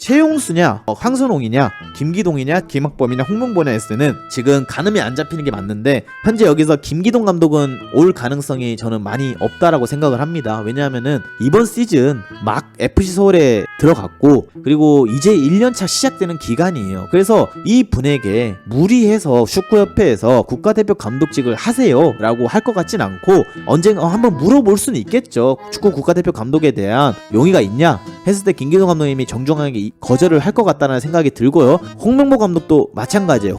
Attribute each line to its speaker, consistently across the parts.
Speaker 1: 최용수냐, 어, 황선홍이냐, 김기동이냐, 김학범이냐, 홍명보냐 때는 지금 가늠이 안 잡히는 게 맞는데 현재 여기서 김기동 감독은 올 가능성이 저는 많이 없다라고 생각을 합니다. 왜냐하면은 이번 시즌 막 FC 서울에 들어갔고 그리고 이제 1년차 시작되는 기간이에요. 그래서 이 분에게 무리해서 축구협회에서 국가대표 감독직을 하세요 라고 할 것 같진 않고 언젠가 한번 물어볼 수는 있겠죠. 축구 국가대표 감독에 대한 용의가 있냐 했을 때 김기동 감독님이 정중하게 이- 거절을 할 것 같다는 생각이 들고요. 홍명보 감독도 마찬가지예요.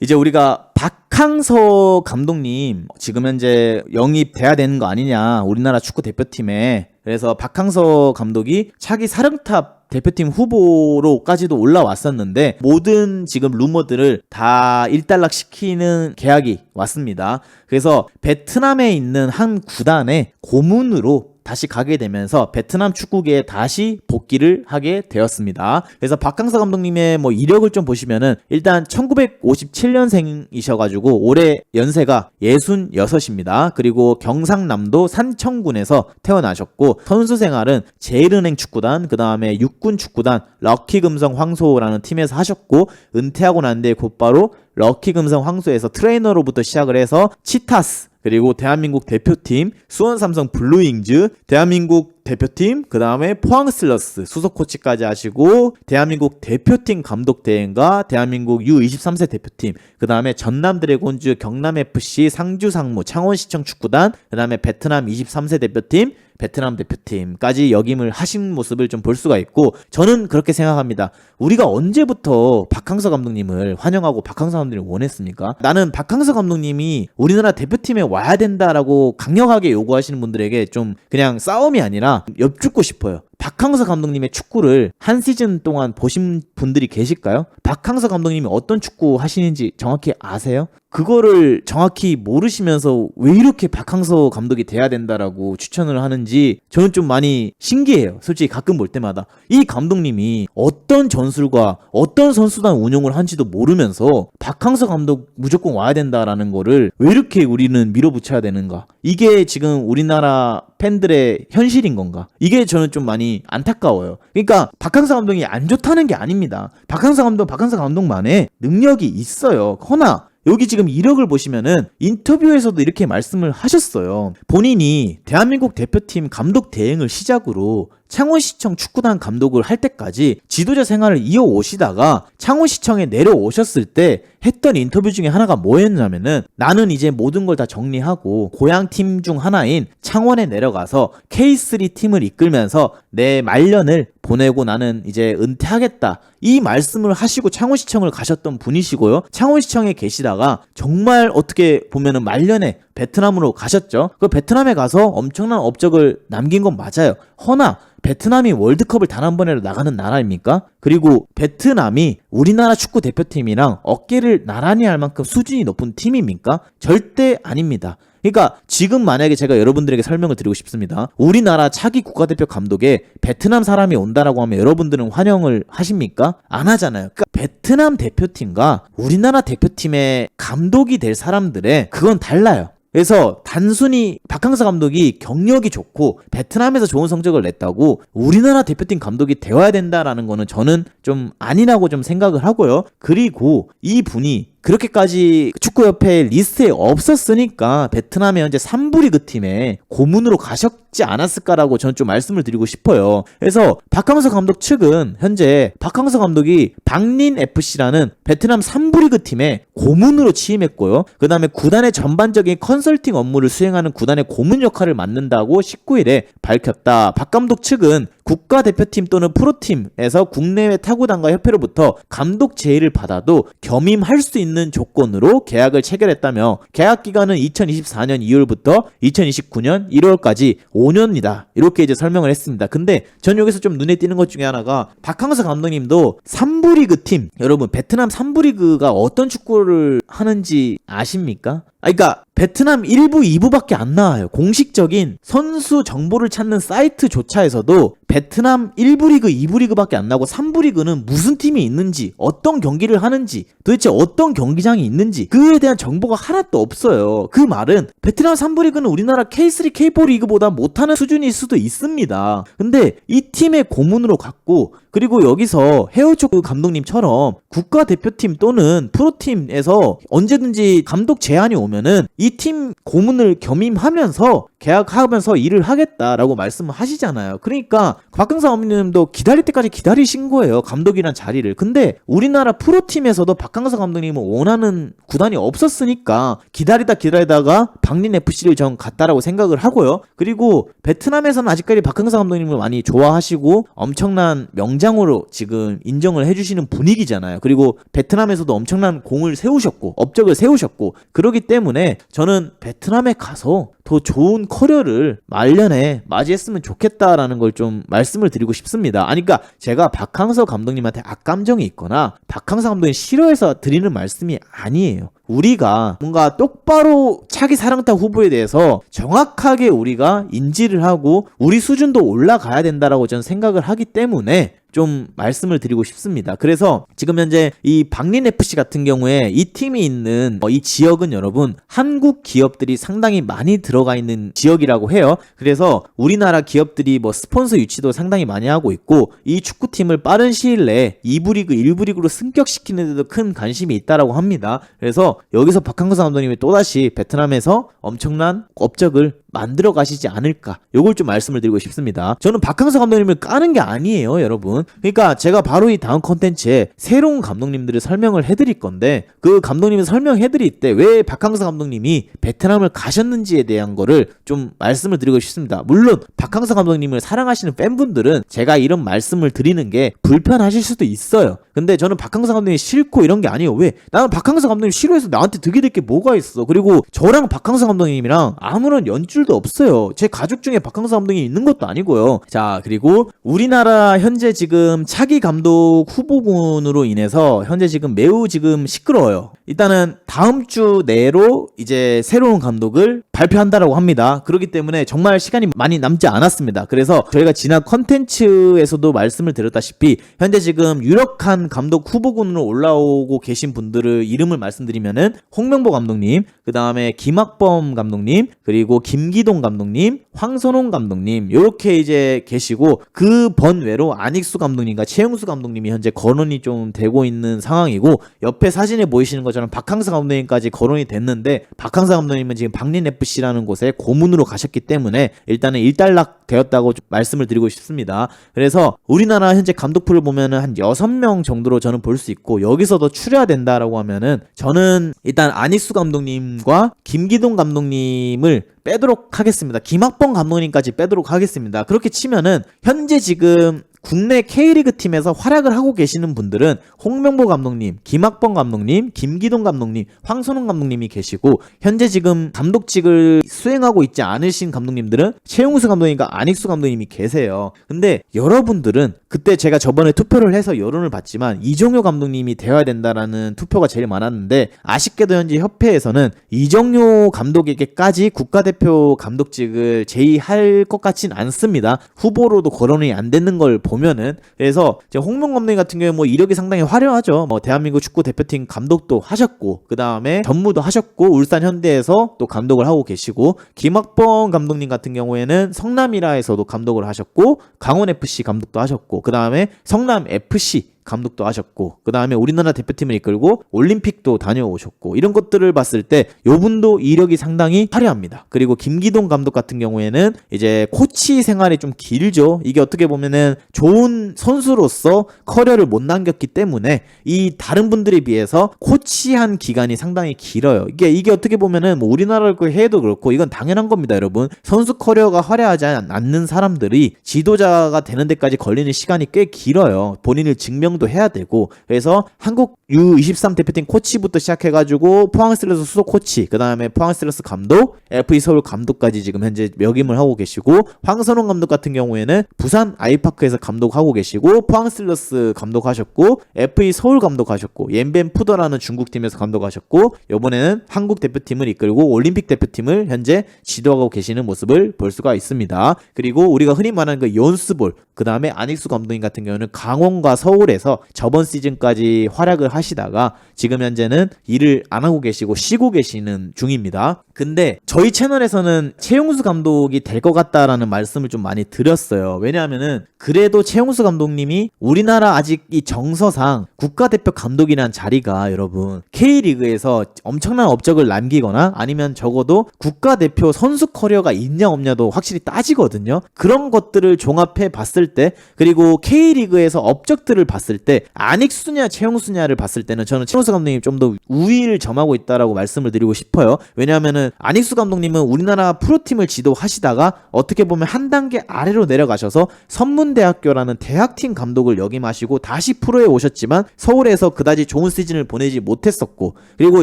Speaker 1: 이제 우리가 박항서 감독님 지금 현재 영입돼야 되는 거 아니냐 우리나라 축구 대표팀에 그래서 박항서 감독이 차기 사령탑 대표팀 후보로까지도 올라왔었는데 모든 지금 루머들을 다 일단락 시키는 계약이 왔습니다. 그래서 베트남에 있는 한 구단의 고문으로 다시 가게 되면서 베트남 축구계에 다시 복귀를 하게 되었습니다. 그래서 박항서 감독님의 뭐 이력을 좀 보시면은 일단 1957년생이셔가지고 올해 연세가 66입니다. 그리고 경상남도 산청군에서 태어나셨고 선수 생활은 제일은행 축구단, 그 다음에 육군 축구단 럭키금성 황소라는 팀에서 하셨고 은퇴하고 난 뒤에 곧바로 럭키금성 황소에서 트레이너로부터 시작을 해서 치타스 그리고 대한민국 대표팀 수원 삼성 블루잉즈 대한민국 대표팀 그 다음에 포항 슬러스 수석 코치까지 하시고 대한민국 대표팀 감독 대행과 대한민국 U23세 대표팀 그 다음에 전남 드래곤즈 경남 FC 상주 상무 창원시청 축구단 그 다음에 베트남 23세 대표팀 베트남 대표팀까지 역임을 하신 모습을 좀 볼 수가 있고 저는 그렇게 생각합니다. 우리가 언제부터 박항서 감독님을 환영하고 박항서 감독님을 원했습니까? 나는 박항서 감독님이 우리나라 대표팀에 와야 된다라고 강력하게 요구하시는 분들에게 좀 그냥 싸움이 아니라 엽죽고 싶어요. 박항서 감독님의 축구를 한 시즌 동안 보신 분들이 계실까요? 박항서 감독님이 어떤 축구 하시는지 정확히 아세요? 그거를 정확히 모르시면서 왜 이렇게 박항서 감독이 돼야 된다라고 추천을 하는지 저는 좀 많이 신기해요. 솔직히 가끔 볼 때마다 이 감독님이 어떤 전술과 어떤 선수단 운용을 한지도 모르면서 박항서 감독 무조건 와야 된다라는 거를 왜 이렇게 우리는 밀어붙여야 되는가? 이게 지금 우리나라 팬들의 현실인 건가? 이게 저는 좀 많이 안타까워요. 그러니까 박항서 감독이 안 좋다는 게 아닙니다. 박항서 감독 박항서 감독만의 능력이 있어요. 허나 여기 지금 이력을 보시면은 인터뷰에서도 이렇게 말씀을 하셨어요. 본인이 대한민국 대표팀 감독 대행을 시작으로 창원시청 축구단 감독을 할 때까지 지도자 생활을 이어오시다가 창원시청에 내려오셨을 때 했던 인터뷰 중에 하나가 뭐였냐면은 나는 이제 모든 걸 다 정리하고 고향 팀 중 하나인 창원에 내려가서 K3 팀을 이끌면서 내 말년을 보내고 나는 이제 은퇴하겠다. 이 말씀을 하시고 창원시청을 가셨던 분이시고요. 창원시청에 계시다가 정말 어떻게 보면은 말년에 베트남으로 가셨죠. 그 베트남에 가서 엄청난 업적을 남긴 건 맞아요. 허나 베트남이 월드컵을 단 한 번이라도 나가는 나라입니까? 그리고 베트남이 우리나라 축구 대표팀이랑 어깨를 나란히 할 만큼 수준이 높은 팀입니까? 절대 아닙니다. 그러니까 지금 만약에 제가 여러분들에게 설명을 드리고 싶습니다. 우리나라 차기 국가대표 감독에 베트남 사람이 온다라고 하면 여러분들은 환영을 하십니까? 안 하잖아요. 그러니까 베트남 대표팀과 우리나라 대표팀의 감독이 될 사람들의 그건 달라요. 그래서 단순히 박항서 감독이 경력이 좋고 베트남에서 좋은 성적을 냈다고 우리나라 대표팀 감독이 되어야 된다라는 거는 저는 좀 아니라고 좀 생각을 하고요. 그리고 이 분이 그렇게까지 축구협회 리스트에 없었으니까 베트남의 현재 3부 리그 팀에 고문으로 가셨지 않았을까라고 저는 좀 말씀을 드리고 싶어요. 그래서 박항서 감독 측은 현재 박항서 감독이 박린 FC라는 베트남 3부 리그 팀에 고문으로 취임했고요. 그 다음에 구단의 전반적인 컨설팅 업무를 수행하는 구단의 고문 역할을 맡는다고 19일에 밝혔다. 박 감독 측은 국가대표팀 또는 프로팀에서 국내외 타구단과 협회로부터 감독 제의를 받아도 겸임할 수 있는 조건으로 계약을 체결했다며 계약 기간은 2024년 2월부터 2029년 1월까지 5년이다. 이렇게 이제 설명을 했습니다. 근데 전 여기서 좀 눈에 띄는 것 중에 하나가 박항서 감독님도 3부 리그 팀 여러분 베트남 3부 리그가 어떤 축구를 하는지 아십니까? 아, 그러니까 베트남 1부, 2부밖에 안 나와요. 공식적인 선수 정보를 찾는 사이트조차에서도 베트남 1부 리그, 2부 리그밖에 안 나고 3부 리그는 무슨 팀이 있는지, 어떤 경기를 하는지, 도대체 어떤 경기장이 있는지 그에 대한 정보가 하나도 없어요. 그 말은 베트남 3부 리그는 우리나라 K3, K4 리그보다 못하는 수준일 수도 있습니다. 근데 이 팀의 고문으로 갔고 그리고 여기서 헤어촉 감독님처럼 국가대표팀 또는 프로팀에서 언제든지 감독 제안이 오면은 이팀 고문을 겸임하면서 계약하면서 일을 하겠다라고 말씀을 하시잖아요. 그러니까 박흥사 감독님도 기다릴 때까지 기다리신 거예요. 감독이란 자리를. 근데 우리나라 프로팀에서도 박항서 감독님은 원하는 구단이 없었으니까 기다리다 기다리다가 박린 FC를 전 갔다라고 생각을 하고요. 그리고 베트남에서는 아직까지 박항서 감독님을 많이 좋아하시고 엄청난 명장으로 지금 인정을 해주시는 분위기잖아요. 그리고 베트남에서도 엄청난 공을 세우셨고 업적을 세우셨고 그러기 때문에 저는 베트남에 가서 더 좋은 커리어를 말년에 맞이했으면 좋겠다라는 걸 좀 말씀을 드리고 싶습니다. 아니, 그러니까 제가 박항서 감독님한테 악감정이 있거나 박항서 감독이 싫어해서 드리는 말씀이 아니에요. 우리가 뭔가 똑바로 차기 사랑타 후보에 대해서 정확하게 우리가 인지를 하고 우리 수준도 올라가야 된다라고 저는 생각을 하기 때문에 좀 말씀을 드리고 싶습니다. 그래서 지금 현재 이 박린 FC 같은 경우에 이 팀이 있는 어, 이 지역은 여러분 한국 기업들이 상당히 많이 들어가 있는 지역이라고 해요. 그래서 우리나라 기업들이 뭐 스폰서 유치도 상당히 많이 하고 있고 이 축구팀을 빠른 시일 내에 2부 리그, 1부 리그로 승격시키는 데도 큰 관심이 있다라고 합니다. 그래서 여기서 박항서 감독님이 또다시 베트남에서 엄청난 업적을 만들어 가시지 않을까. 요걸 좀 말씀을 드리고 싶습니다. 저는 박항서 감독님을 까는 게 아니에요, 여러분. 그러니까 제가 바로 이 다음 컨텐츠에 새로운 감독님들을 설명을 해드릴 건데 그 감독님을 설명해드릴 때 왜 박항서 감독님이 베트남을 가셨는지에 대한 거를 좀 말씀을 드리고 싶습니다. 물론 박항서 감독님을 사랑하시는 팬분들은 제가 이런 말씀을 드리는 게 불편하실 수도 있어요. 근데 저는 박항서 감독님이 싫고 이런 게 아니에요. 왜? 나는 박항서 감독님 싫어해서 나한테 득이 될 게 뭐가 있어. 그리고 저랑 박항서 감독님이랑 아무런 연 줄도 없어요. 제 가족 중에 박항서 감독이 있는 것도 아니고요. 자, 그리고 우리나라 현재 지금 차기 감독 후보군으로 인해서 현재 지금 매우 지금 시끄러워요. 일단은 다음 주 내로 이제 새로운 감독을 발표한다라고 합니다. 그렇기 때문에 정말 시간이 많이 남지 않았습니다. 그래서 저희가 지난 컨텐츠에서도 말씀을 드렸다시피 현재 지금 유력한 감독 후보군으로 올라오고 계신 분들을 이름을 말씀드리면은 홍명보 감독님, 그 다음에 김학범 감독님, 그리고 김 기동 감독님, 황선홍 감독님 이렇게 이제 계시고 그 번외로 안익수 감독님과 최영수 감독님이 현재 거론이 좀 되고 있는 상황이고 옆에 사진에 보이시는 것처럼 박항서 감독님까지 거론이 됐는데 박항서 감독님은 지금 박린 FC라는 곳에 고문으로 가셨기 때문에 일단은 일단락 되었다고 좀 말씀을 드리고 싶습니다. 그래서 우리나라 현재 감독풀을 보면은 한 6명 정도로 저는 볼 수 있고 여기서도 추려야 된다라고 하면은 저는 일단 안익수 감독님과 김기동 감독님을 빼도록 하겠습니다. 김학범 감독님까지 빼도록 하겠습니다. 그렇게 치면은 현재 지금 국내 K리그 팀에서 활약을 하고 계시는 분들은 홍명보 감독님, 김학범 감독님, 김기동 감독님, 황선홍 감독님이 계시고 현재 지금 감독직을 수행하고 있지 않으신 감독님들은 최용수 감독님과 안익수 감독님이 계세요. 근데 여러분들은 그때 제가 저번에 투표를 해서 여론을 봤지만 이종효 감독님이 되어야 된다라는 투표가 제일 많았는데 아쉽게도 현재 협회에서는 이종효 감독에게까지 국가대표 감독직을 제의할 것 같진 않습니다. 후보로도 거론이 안 되는 걸 보 면은 그래서 이제 홍명 감독님 같은 경우에 뭐 이력이 상당히 화려하죠. 뭐 대한민국 축구 대표팀 감독도 하셨고 그 다음에 전무도 하셨고 울산 현대에서 또 감독을 하고 계시고 김학범 감독님 같은 경우에는 성남이라에서도 감독을 하셨고 강원 FC 감독도 하셨고 그 다음에 성남 FC 감독도 하셨고 그 다음에 우리나라 대표팀을 이끌고 올림픽도 다녀오셨고 이런 것들을 봤을 때 요분도 이력이 상당히 화려합니다. 그리고 김기동 감독 같은 경우에는 이제 코치 생활이 좀 길죠. 이게 어떻게 보면은 좋은 선수로서 커리어를 못 남겼기 때문에 이 다른 분들에 비해서 코치한 기간이 상당히 길어요. 이게 이게 어떻게 보면은 뭐 우리나라 그 해도 그렇고 이건 당연한 겁니다, 여러분. 선수 커리어가 화려하지 않는 사람들이 지도자가 되는 데까지 걸리는 시간이 꽤 길어요. 본인을 증명 임명도 해야 되고 그래서 한국 U23 대표팀 코치부터 시작해가지고 포항스틸러스 수석 코치 그 다음에 포항스틸러스 감독 FE 서울 감독까지 지금 현재 역임을 하고 계시고 황선홍 감독 같은 경우에는 부산 아이파크에서 감독하고 계시고 포항스틸러스 감독하셨고 FE 서울 감독하셨고 옌벤 푸더라는 중국 팀에서 감독하셨고 이번에는 한국 대표팀을 이끌고 올림픽 대표팀을 현재 지도하고 계시는 모습을 볼 수가 있습니다. 그리고 우리가 흔히 말하는 그 연스볼 그 다음에 안익수 감독님 같은 경우는 강원과 서울에서 저번 시즌까지 활약을 하시다가 지금 현재는 일을 안 하고 계시고 쉬고 계시는 중입니다. 근데 저희 채널에서는 최용수 감독이 될 것 같다라는 말씀을 좀 많이 드렸어요. 왜냐하면은 그래도 최용수 감독님이 우리나라 아직 이 정서상 국가대표 감독이란 자리가 여러분 K리그에서 엄청난 업적을 남기거나 아니면 적어도 국가대표 선수 커리어가 있냐 없냐도 확실히 따지거든요. 그런 것들을 종합해 봤을 때 그리고 K리그에서 업적들을 봤을 때 안익수냐 최용수냐를 봤을 때는 저는 최용수 감독님 좀 더 우위를 점하고 있다라고 말씀을 드리고 싶어요. 왜냐하면은 안익수 감독님은 우리나라 프로팀을 지도하시다가 어떻게 보면 한 단계 아래로 내려가셔서 선문대학교라는 대학팀 감독을 역임하시고 다시 프로에 오셨지만 서울에서 그다지 좋은 시즌을 보내지 못했었고 그리고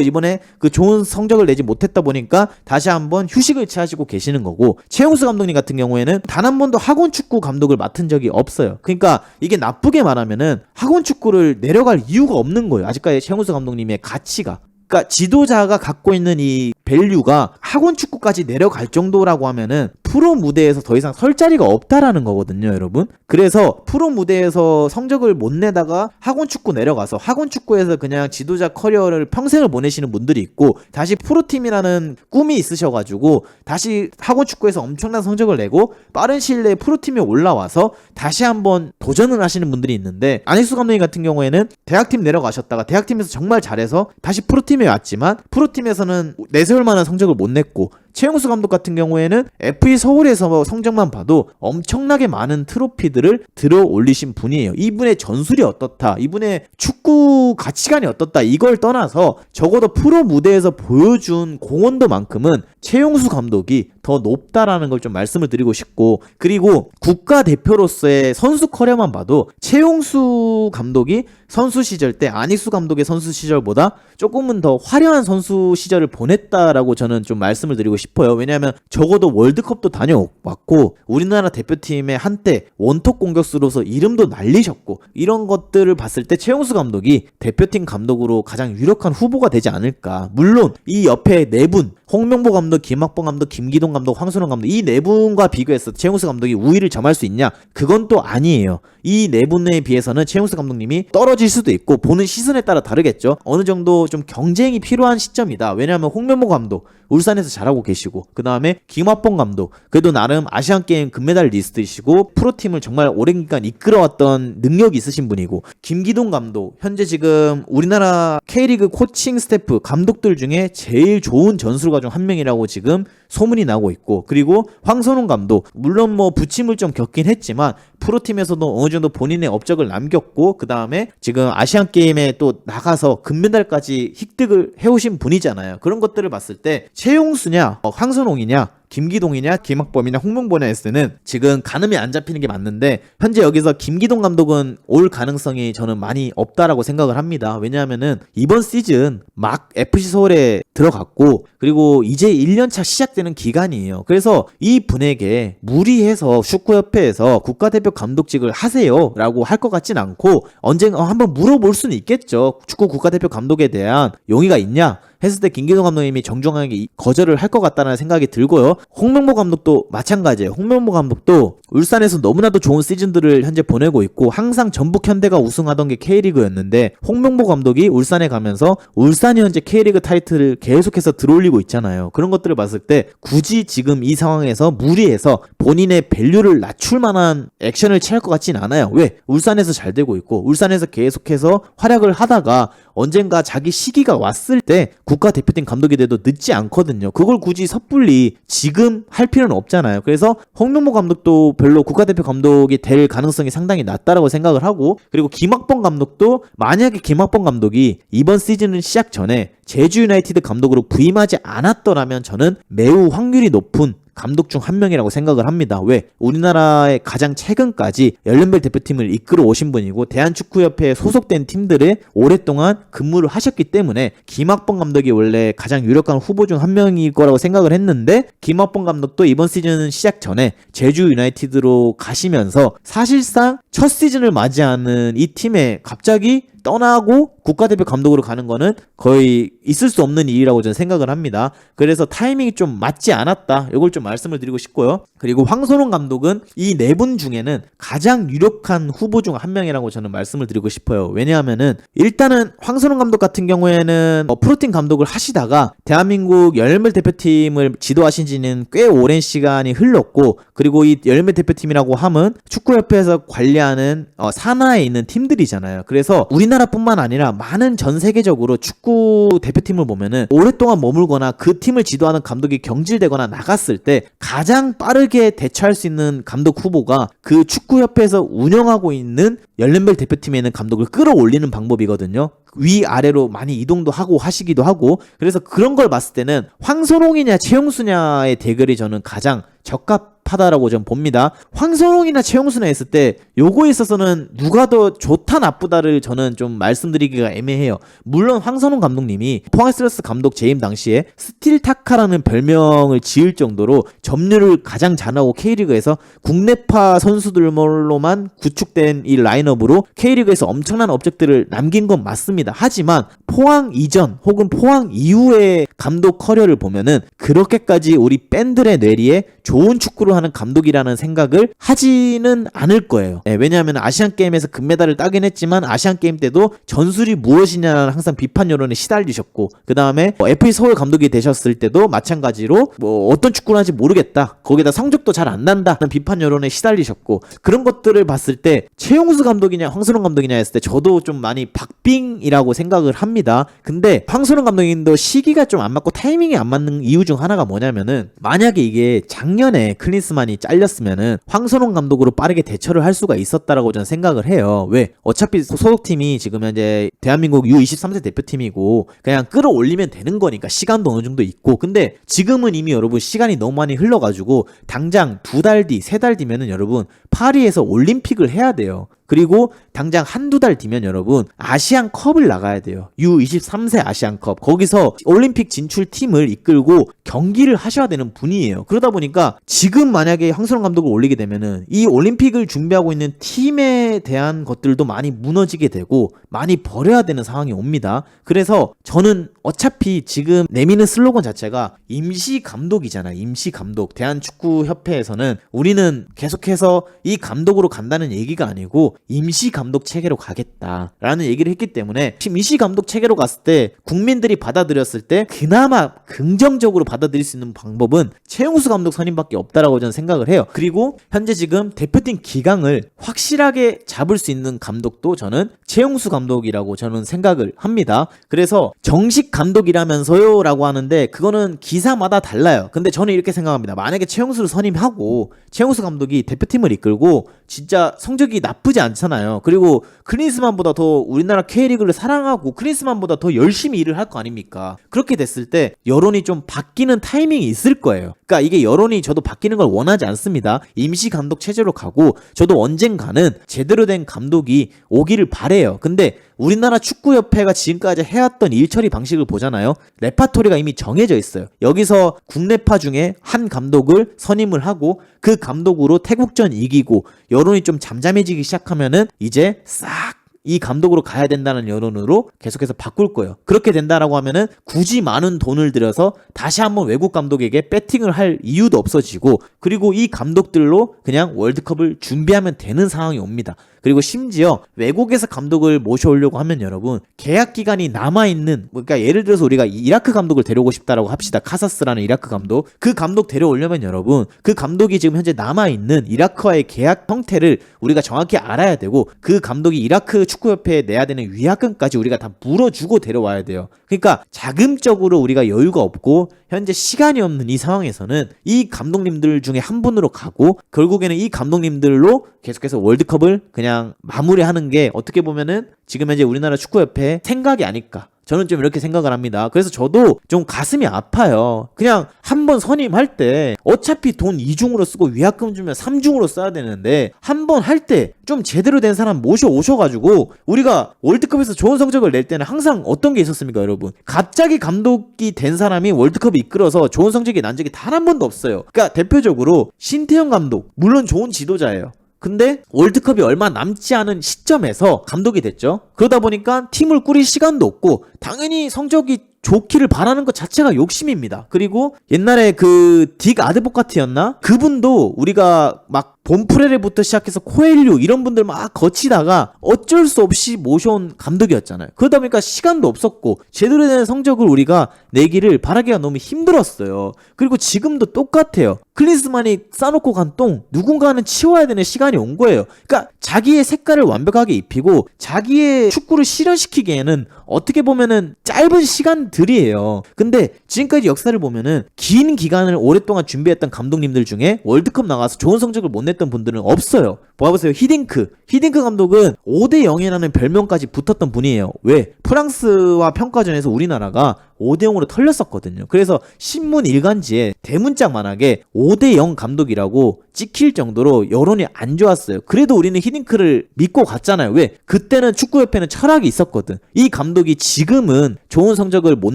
Speaker 1: 이번에 그 좋은 성적을 내지 못했다 보니까 다시 한번 휴식을 취하시고 계시는 거고 최용수 감독님 같은 경우에는 단 한 번도 학원 축구 감독을 맡은 적이 없어요. 그러니까 이게 나쁘게 말하면은 학원 축구를 내려갈 이유가 없는 거예요. 아직까지 최용수 감독님의 가치가. 그러니까 지도자가 갖고 있는 이 밸류가 학원 축구까지 내려갈 정도라고 하면은 프로 무대에서 더 이상 설 자리가 없다라는 거거든요, 여러분. 그래서 프로 무대에서 성적을 못 내다가 학원 축구 내려가서 학원 축구에서 그냥 지도자 커리어를 평생을 보내시는 분들이 있고 다시 프로팀이라는 꿈이 있으셔가지고 다시 학원 축구에서 엄청난 성적을 내고 빠른 시일 내에 프로팀에 올라와서 다시 한번 도전을 하시는 분들이 있는데 안익수 감독님 같은 경우에는 대학팀 내려가셨다가 대학팀에서 정말 잘해서 다시 프로팀에 왔지만 프로팀에서는 내세울 만한 성적을 못 냈고 최용수 감독 같은 경우에는 FE 서울에서 성적만 봐도 엄청나게 많은 트로피들을 들어 올리신 분이에요. 이분의 전술이 어떻다, 이분의 축구 가치관이 어떻다, 이걸 떠나서 적어도 프로 무대에서 보여준 공헌도만큼은 최용수 감독이 더 높다라는 걸 좀 말씀을 드리고 싶고 그리고 국가 대표로서의 선수 커리어만 봐도 최용수 감독이 선수 시절 때 안익수 감독의 선수 시절보다 조금은 더 화려한 선수 시절을 보냈다라고 저는 좀 말씀을 드리고 싶어요. 왜냐하면 적어도 월드컵도 다녀왔고 우리나라 대표팀의 한때 원톱 공격수로서 이름도 날리셨고 이런 것들을 봤을 때 최용수 감독이 대표팀 감독으로 가장 유력한 후보가 되지 않을까. 물론 이 옆에 네 분 홍명보 감독, 김학봉 감독, 김기동 감독, 황순원 감독 이 네 분과 비교해서 최용수 감독이 우위를 점할 수 있냐? 그건 또 아니에요. 이 네 분에 비해서는 최용수 감독님이 떨어질 수도 있고 보는 시선에 따라 다르겠죠. 어느 정도 좀 경쟁이 필요한 시점이다. 왜냐하면 홍명보 감독 울산에서 잘하고 계시고 그 다음에 김학봉 감독. 그래도 나름 아시안 게임 금메달 리스트이시고 프로팀을 정말 오랜 기간 이끌어왔던 능력이 있으신 분이고 김기동 감독. 현재 지금 우리나라 K리그 코칭 스태프 감독들 중에 제일 좋은 전술가 중 한 명이라고 지금 소문이 나고 있고 그리고 황선홍 감독. 물론 뭐 부침을 좀 겪긴 했지만 프로팀에서도 어느 정도 본인의 업적을 남겼고 그 다음에 지금 아시안 게임에 또 나가서 금메달까지 획득을 해오신 분이잖아요. 그런 것들을 봤을 때 최용수냐 어, 황선홍이냐 김기동이냐 김학범이냐 홍명보냐 때는 지금 가늠이 안 잡히는 게 맞는데 현재 여기서 김기동 감독은 올 가능성이 저는 많이 없다라고 생각을 합니다. 왜냐하면은 이번 시즌 막 FC 서울에 들어갔고 그리고 이제 1년차 시작되는 기간이에요. 그래서 이 분에게 무리해서 축구협회에서 국가대표 감독직을 하세요라고 할 것 같진 않고 언젠가 한번 물어볼 수는 있겠죠. 축구 국가대표 감독에 대한 용의가 있냐? 했을 때 김기동 감독님이 정중하게 이- 거절을 할 것 같다는 생각이 들고요. 홍명보 감독도 마찬가지예요. 홍명보 감독도 울산에서 너무나도 좋은 시즌들을 현재 보내고 있고 항상 전북 현대가 우승하던 게 K리그였는데 홍명보 감독이 울산에 가면서 울산이 현재 K리그 타이틀을 계속해서 들어올리고 있잖아요. 그런 것들을 봤을 때 굳이 지금 이 상황에서 무리해서 본인의 밸류를 낮출 만한 액션을 취할 것 같진 않아요. 왜? 울산에서 잘 되고 있고 울산에서 계속해서 활약을 하다가 언젠가 자기 시기가 왔을 때 국가대표팀 감독이 돼도 늦지 않거든요. 그걸 굳이 섣불리 지금 할 필요는 없잖아요. 그래서 홍명보 감독도 별로 국가대표 감독이 될 가능성이 상당히 낮다라고 생각을 하고 그리고 김학범 감독도 만약에 김학범 감독이 이번 시즌 시작 전에 제주 유나이티드 감독으로 부임하지 않았더라면 저는 매우 확률이 높은 감독 중 한 명이라고 생각을 합니다. 왜? 우리나라의 가장 최근까지 열린벨 대표팀을 이끌어 오신 분이고 대한축구협회에 소속된 팀들에 오랫동안 근무를 하셨기 때문에 김학범 감독이 원래 가장 유력한 후보 중 한 명일 거라고 생각을 했는데 김학범 감독도 이번 시즌 시작 전에 제주 유나이티드로 가시면서 사실상 첫 시즌을 맞이하는 이 팀에 갑자기 떠나고 국가대표 감독으로 가는 거는 거의 있을 수 없는 일이라고 저는 생각을 합니다. 그래서 타이밍이 좀 맞지 않았다. 이걸 좀 말씀을 드리고 싶고요. 그리고 황선홍 감독은 이 네 분 중에는 가장 유력한 후보 중 한 명이라고 저는 말씀을 드리고 싶어요. 왜냐하면은 일단은 황선홍 감독 같은 경우에는 뭐 프로팀 감독을 하시다가 대한민국 열매 대표팀을 지도하신 지는 꽤 오랜 시간이 흘렀고 그리고 이 열매 대표팀이라고 함은 축구협회에서 관리하는 어, 산하에 있는 팀들이잖아요. 그래서 우리나라 뿐만 아니라 많은 전 세계적으로 축구 대표팀을 보면은 오랫동안 머물거나 그 팀을 지도하는 감독이 경질되거나 나갔을 때 가장 빠르게 대처할 수 있는 감독 후보가 그 축구협회에서 운영하고 있는 열린벨 대표팀에 있는 감독을 끌어올리는 방법이거든요. 위아래로 많이 이동도 하고 하시기도 하고 그래서 그런 걸 봤을 때는 황선홍이냐 최용수냐의 대결이 저는 가장 적합 하다라고 좀 봅니다. 황선홍이나 최용수나 했을 때 요거에 있어서는 누가 더 좋다 나쁘다를 저는 좀 말씀드리기가 애매해요. 물론 황선홍 감독님이 포항스트레스 감독 재임 당시에 스틸 타카라는 별명을 지을 정도로 점유를 가장 잘하고 K리그에서 국내파 선수들로만 구축된 이 라인업으로 K리그에서 엄청난 업적들을 남긴 건 맞습니다. 하지만 포항 이전 혹은 포항 이후의 감독 커리어를 보면은 그렇게까지 우리 팬들의 뇌리에 좋은 축구 를 하는 감독이라는 생각을 하지는 않을 거예요. 예, 왜냐하면 아시안 게임에서 금메달을 따긴 했지만 아시안 게임 때도 전술이 무엇이냐는 항상 비판 여론에 시달리셨고 그 다음에 FA 서울 감독이 되셨을 때도 마찬가지로 뭐 어떤 축구를 하는지 모르겠다. 거기다 성적도 잘 안 난다는 비판 여론에 시달리셨고 그런 것들을 봤을 때 최용수 감독이냐 황선홍 감독이냐 했을 때 저도 좀 많이 박빙이라고 생각을 합니다. 근데 황선홍 감독님도 시기가 좀 안 맞고 타이밍이 안 맞는 이유 중 하나가 뭐냐면은 만약에 이게 작년에 클린 스만이 잘렸으면은 황선홍 감독으로 빠르게 대처를 할 수가 있었다라고 저는 생각을 해요. 왜? 어차피 소속팀이 지금 현재 대한민국 U23세 대표팀이고 그냥 끌어올리면 되는 거니까 시간도 어느 정도 있고 근데 지금은 이미 여러분 시간이 너무 많이 흘러가지고 당장 두 달 뒤, 세 달 뒤면은 여러분 파리에서 올림픽을 해야 돼요. 그리고 당장 한두 달 뒤면 여러분 아시안 컵을 나가야 돼요. U23세 아시안 컵. 거기서 올림픽 진출 팀을 이끌고 경기를 하셔야 되는 분이에요. 그러다 보니까 지금 만약에 황선홍 감독을 올리게 되면은 이 올림픽을 준비하고 있는 팀에 대한 것들도 많이 무너지게 되고 많이 버려야 되는 상황이 옵니다. 그래서 저는 어차피 지금 내미는 슬로건 자체가 임시 감독이잖아. 임시 감독. 대한축구협회에서는 우리는 계속해서 이 감독으로 간다는 얘기가 아니고 임시 감독 체계로 가겠다라는 얘기를 했기 때문에 지금 임시 감독 체계로 갔을 때 국민들이 받아들였을 때 그나마 긍정적으로 받아들일 수 있는 방법은 최용수 감독 선임밖에 없다라고 저는 생각을 해요. 그리고 현재 지금 대표팀 기강을 확실하게 잡을 수 있는 감독도 저는 최용수 감독이라고 저는 생각을 합니다. 그래서 정식 감독이라면서요라고 하는데 그거는 기사마다 달라요. 근데 저는 이렇게 생각합니다. 만약에 최용수를 선임하고 최용수 감독이 대표팀을 이끌고 진짜 성적이 나쁘지 않 잖아요. 그리고 크리스만보다 더 우리나라 K리그를 사랑하고 크리스만보다 더 열심히 일을 할 거 아닙니까? 그렇게 됐을 때 여론이 좀 바뀌는 타이밍이 있을 거예요. 그러니까 이게 여론이 저도 바뀌는 걸 원하지 않습니다. 임시 감독 체제로 가고 저도 언젠가는 제대로 된 감독이 오기를 바래요. 근데 우리나라 축구협회가 지금까지 해왔던 일처리 방식을 보잖아요. 레파토리가 이미 정해져 있어요. 여기서 국내파 중에 한 감독을 선임을 하고 그 감독으로 태국전 이기고 여론이 좀 잠잠해지기 시작하면은 이제 싹이 감독으로 가야 된다는 여론으로 계속해서 바꿀 거예요. 그렇게 된다라고 하면은 굳이 많은 돈을 들여서 다시 한번 외국 감독에게 배팅을 할 이유도 없어지고 그리고 이 감독들로 그냥 월드컵을 준비하면 되는 상황이 옵니다. 그리고 심지어 외국에서 감독을 모셔오려고 하면 여러분 계약 기간이 남아 있는 그러니까 예를 들어서 우리가 이라크 감독을 데려오고 싶다라고 합시다. 카사스라는 이라크 감독. 그 감독 데려오려면 여러분 그 감독이 지금 현재 남아 있는 이라크와의 계약 형태를 우리가 정확히 알아야 되고 그 감독이 이라크 축구협회에 내야 되는 위약금까지 우리가 다 물어주고 데려와야 돼요. 그러니까 자금적으로 우리가 여유가 없고 현재 시간이 없는 이 상황에서는 이 감독님들 중에 한 분으로 가고 결국에는 이 감독님들로 계속해서 월드컵을 그냥 마무리하는 게 어떻게 보면은 지금 현재 우리나라 축구협회 생각이 아닐까. 저는 좀 이렇게 생각을 합니다. 그래서 저도 좀 가슴이 아파요. 그냥 한 번 선임할 때 어차피 돈 2중으로 쓰고 위약금 주면 3중으로 써야 되는데 한 번 할 때 좀 제대로 된 사람 모셔 오셔가지고 우리가 월드컵에서 좋은 성적을 낼 때는 항상 어떤 게 있었습니까, 여러분? 갑자기 감독이 된 사람이 월드컵을 이끌어서 좋은 성적이 난 적이 단 한 번도 없어요. 그러니까 대표적으로 신태영 감독 물론 좋은 지도자예요. 근데 월드컵이 얼마 남지 않은 시점에서 감독이 됐죠. 그러다 보니까 팀을 꾸릴 시간도 없고 당연히 성적이 좋기를 바라는 것 자체가 욕심입니다. 그리고 옛날에 그 딕 아드보카트였나? 그분도 우리가 막 본프레레부터 시작해서 코엘류 이런 분들 막 거치다가 어쩔 수 없이 모셔온 감독이었잖아요. 그러다 보니까 시간도 없었고 제대로 된 성적을 우리가 내기를 바라기가 너무 힘들었어요. 그리고 지금도 똑같아요. 클린스만이 싸놓고 간 똥 누군가는 치워야 되는 시간이 온 거예요. 그러니까 자기의 색깔을 완벽하게 입히고 자기의 축구를 실현시키기에는 어떻게 보면은 짧은 시간들이에요. 근데 지금까지 역사를 보면은 긴 기간을 오랫동안 준비했던 감독님들 중에 월드컵 나가서 좋은 성적을 못 냈던 분들은 없어요. 봐보세요. 히딩크. 히딩크 감독은 5대 0이라는 별명까지 붙었던 분이에요. 왜? 프랑스와 평가전에서 우리나라가 5대 0으로 털렸었거든요. 그래서 신문 일간지에 대문짝만하게 5대 0 감독이라고 찍힐 정도로 여론이 안 좋았어요. 그래도 우리는 히딩크를 믿고 갔잖아요. 왜? 그때는 축구협회는 철학이 있었거든. 이 감독이 지금은 좋은 성적을 못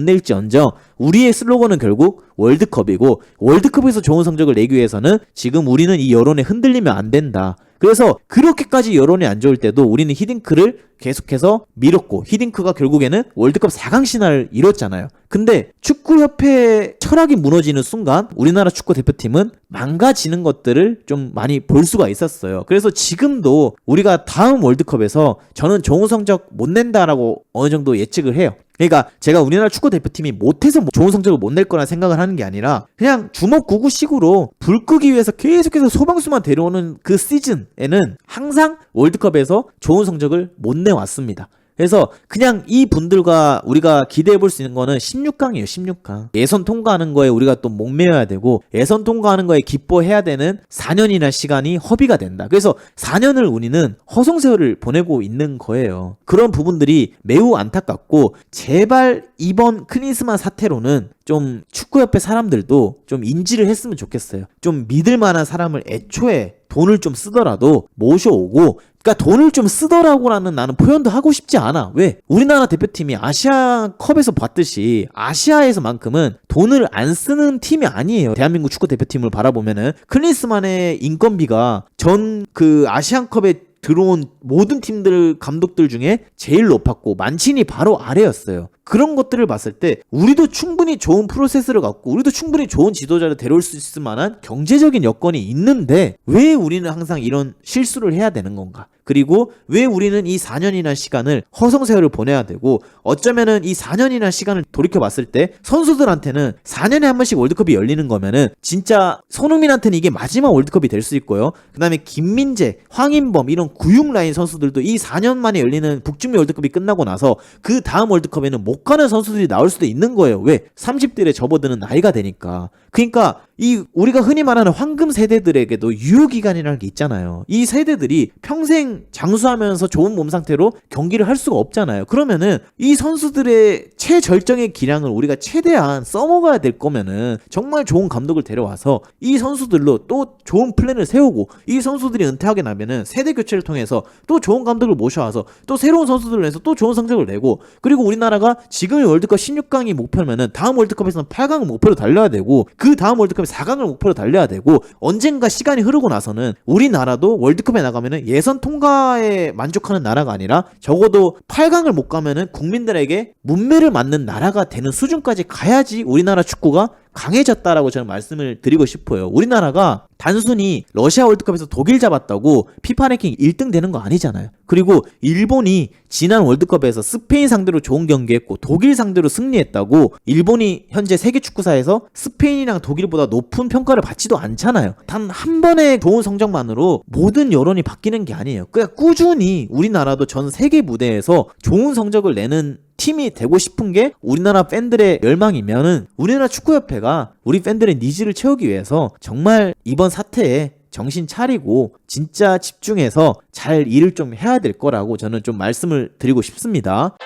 Speaker 1: 낼지언정 우리의 슬로건은 결국 월드컵이고 월드컵에서 좋은 성적을 내기 위해서는 지금 우리는 이 여론에 흔들리면 안 된다. 그래서 그렇게까지 여론이 안 좋을 때도 우리는 히딩크를 계속해서 밀었고 히딩크가 결국에는 월드컵 4강 신화를 이뤘잖아요. 근데 축구협회 철학이 무너지는 순간 우리나라 축구 대표팀은 망가지는 것들을 좀 많이 볼 수가 있었어요. 그래서 지금도 우리가 다음 월드컵에서 저는 좋은 성적 못 낸다라고 어느 정도 예측을 해요. 그러니까 제가 우리나라 축구 대표팀이 못해서 뭐 좋은 성적을 못 낼 거라 생각을 하는 게 아니라 그냥 주먹구구식으로 불 끄기 위해서 계속해서 소방수만 데려오는 그 시즌에는 항상 월드컵에서 좋은 성적을 못 내왔습니다. 그래서 그냥 이 분들과 우리가 기대해 볼 수 있는 거는 16강이에요, 16강. 예선 통과하는 거에 우리가 또 목매여야 되고, 예선 통과하는 거에 기뻐해야 되는 4년이나 시간이 허비가 된다. 그래서 4년을 우리는 허송세월을 보내고 있는 거예요. 그런 부분들이 매우 안타깝고, 제발 이번 클린스만 사태로는 좀 축구협회 사람들도 좀 인지를 했으면 좋겠어요. 좀 믿을 만한 사람을 애초에 돈을 좀 쓰더라도 모셔오고 그러니까 돈을 좀 쓰더라고라는 나는 표현도 하고 싶지 않아. 왜? 우리나라 대표팀이 아시아컵에서 봤듯이 아시아에서만큼은 돈을 안 쓰는 팀이 아니에요. 대한민국 축구 대표팀을 바라보면은 클린스만의 인건비가 전 그 아시안컵에 들어온 모든 팀들 감독들 중에 제일 높았고 만친이 바로 아래였어요. 그런 것들을 봤을 때 우리도 충분히 좋은 프로세스를 갖고 우리도 충분히 좋은 지도자를 데려올 수 있을 만한 경제적인 여건이 있는데 왜 우리는 항상 이런 실수를 해야 되는 건가? 그리고 왜 우리는 이 4년이나 시간을 허송세월을 보내야 되고 어쩌면은 이 4년이나 시간을 돌이켜 봤을 때 선수들한테는 4년에 한 번씩 월드컵이 열리는 거면은 진짜 손흥민한테는 이게 마지막 월드컵이 될 수 있고요. 그다음에 김민재, 황인범 이런 구육 라인 선수들도 이 4년 만에 열리는 북중미 월드컵이 끝나고 나서 그 다음 월드컵에는 못 가는 선수들이 나올 수도 있는 거예요. 왜? 30대에 접어드는 나이가 되니까. 그러니까 이 우리가 흔히 말하는 황금 세대들에게도 유효 기간이라는 게 있잖아요. 이 세대들이 평생 장수하면서 좋은 몸 상태로 경기를 할 수가 없잖아요. 그러면은 이 선수들의 최절정의 기량을 우리가 최대한 써먹어야 될 거면은 정말 좋은 감독을 데려와서 이 선수들로 또 좋은 플랜을 세우고 이 선수들이 은퇴하게 나면은 세대 교체를 통해서 또 좋은 감독을 모셔와서 또 새로운 선수들을 내서 또 좋은 성적을 내고 그리고 우리나라가 지금의 월드컵 16강이 목표면은 다음 월드컵에서는 8강을 목표로 달려야 되고 그 다음 월드컵에 4강을 목표로 달려야 되고 언젠가 시간이 흐르고 나서는 우리나라도 월드컵에 나가면은 예선 통과에 만족하는 나라가 아니라 적어도 8강을 못 가면은 국민들에게 문매를 맞는 나라가 되는 수준까지 가야지 우리나라 축구가 강해졌다라고 저는 말씀을 드리고 싶어요. 우리나라가 단순히 러시아 월드컵에서 독일 잡았다고 피파 랭킹 1등 되는 거 아니잖아요. 그리고 일본이 지난 월드컵에서 스페인 상대로 좋은 경기했고 독일 상대로 승리했다고 일본이 현재 세계 축구사에서 스페인이랑 독일보다 높은 평가를 받지도 않잖아요. 단 한 번의 좋은 성적만으로 모든 여론이 바뀌는 게 아니에요. 그냥 꾸준히 우리나라도 전 세계 무대에서 좋은 성적을 내는 팀이 되고 싶은 게 우리나라 팬들의 열망이면은 우리나라 축구협회가 우리 팬들의 니즈를 채우기 위해서 정말 이번 사태에 정신 차리고 진짜 집중해서 잘 일을 좀 해야 될 거라고 저는 좀 말씀을 드리고 싶습니다.